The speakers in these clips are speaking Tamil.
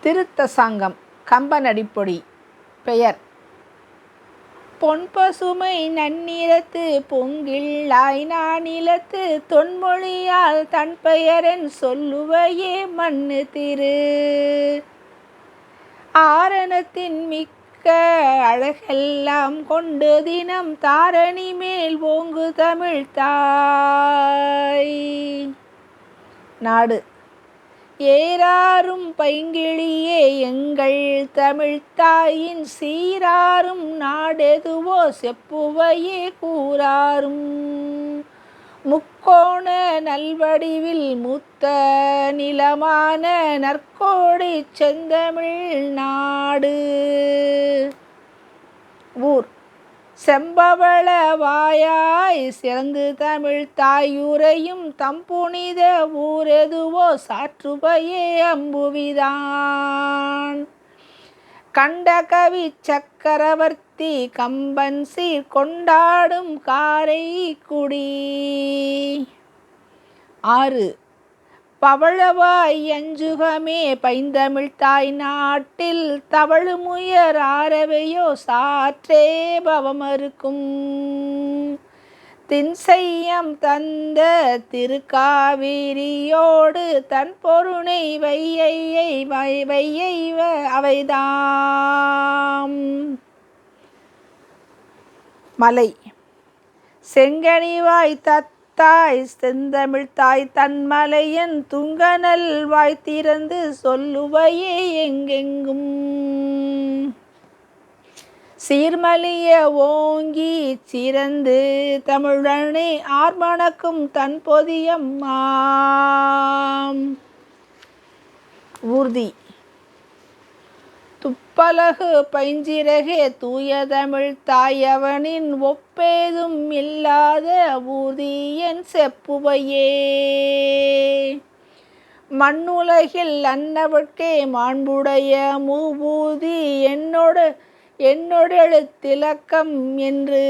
திருத்தசாங்கம் கம்பனடிப்பொடி பெயர். பொன் பசுமை நன்னிறத்து பொங்கில்லாய் நானிலத்து தொன்மொழியால் தன் பெயரன் சொல்லுவையே மண்ணு திரு. ஆரணத்தின் மிக்க அழகெல்லாம் கொண்டு தினம் தாரணி மேல் ஓங்கு தமிழ் தாய். நாடு. ஏறாரும் பைங்கிழியே எங்கள் தமிழ்த்தாயின் சீராரும் நாடெதுவோ செப்புவையே கூறாரும். முக்கோண நல்வடிவில் மூத்த நிலமான நற்கோடி செந்தமிழ் நாடு. ஊர். செம்பவள வாயாய் சிறந்து தமிழ் தாயுரையும் தம்புனித ஊரெதுவோ சாற்றுபையே அம்புவிதான். கண்ட கவி சக்கரவர்த்தி கம்பன் சீர் கொண்டாடும் காரை குடி. ஆறு. பவளவாய் அஞ்சுகமே பைந்தமிழ் தாய் நாட்டில் தவழுமுயர் ஆரவையோ சாற்றே பவமறுக்கும். தின்செய்யம் தந்த திருக்காவிரியோடு தன் பொருணை வையையை வை வையை அவைதாம். மலை. செங்கனிவாய் தாய் செந்தமிழ் தாய் தன்மலையன் துங்கனல் வாய்த்திறந்து சொல்லுவையே எங்கெங்கும். சீர்மலிய ஓங்கி சிறந்து தமிழனே ஆர்மணக்கும் தன் பொதியம்மா ஊர்தி. துப்பலகு பைஞ்சிறகே தூய தமிழ் தாயவனின் ஒப்பேதும் இல்லாத ஊதியன் செப்புவையே. மண்ணுலகில் அன்னவர்க்கே மாண்புடைய மூபூதி என்னோடு திலக்கம் என்று.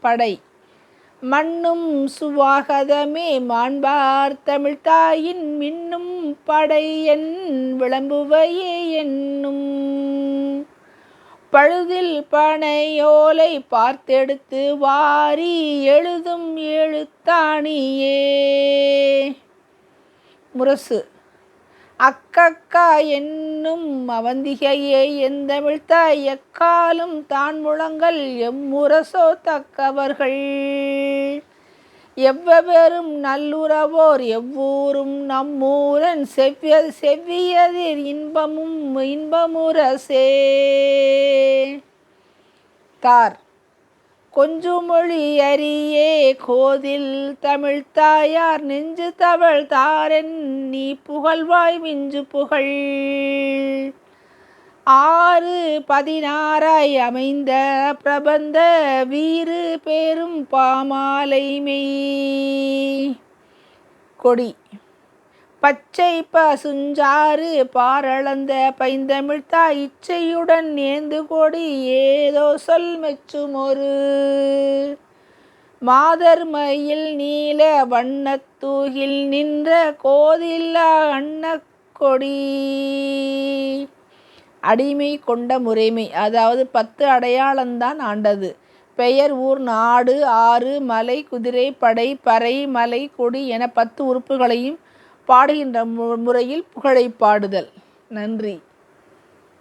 படை. மண்ணும் சுவாகதமே மாண்பார் தமிழ்தாயின் மின்னும் படை என் விளம்புவையே என்னும். பழுதில் பனையோலை பார்த்தெடுத்து வாரி எழுதும் எழுத்தாணியே. முரசு. அக்கக்கா என்னும் அவந்திகையே எந்தமிழ்த்தாய் எக்காலும் தான் முழங்கள் எம்முரசோ தக்கவர்கள். எவ்வெவரும் நல்லுறவோர் எவ்வூரும் நம்மூரன் செவ்விய செவ்வியதிர் இன்பமும் இன்பமுரசே. தார். கொஞ்சுமொழி அரியே கோதில் தமிழ் தாயார் நெஞ்சு தவள் தாரென் நீ புகழ்வாய் மிஞ்சு புகழ். ஆறு பதினாறாய் அமைந்த பிரபந்த வீறு பேரும் பாமாலை மெய். கொடி. பச்சை பசுஞ்சாறு பாரளந்த பைந்தமிழ்த்தா இச்சையுடன் நேர்ந்து கொடி ஏதோ சொல் மெச்சுமொரு. மாதர்மையில் மாதர் மயில் நீல வண்ணத்தூகில் நின்ற கோதில்லா அன்னக் கொடி. அடிமை கொண்ட முறைமை அதாவது பத்து அடையாளம்தான் ஆண்டது. பெயர் ஊர் நாடு ஆறு மலை குதிரை படை பறை மலை கொடி என பத்து உறுப்புகளையும் பாடுகின்ற முறையில் புகழை பாடுதல். நன்றி.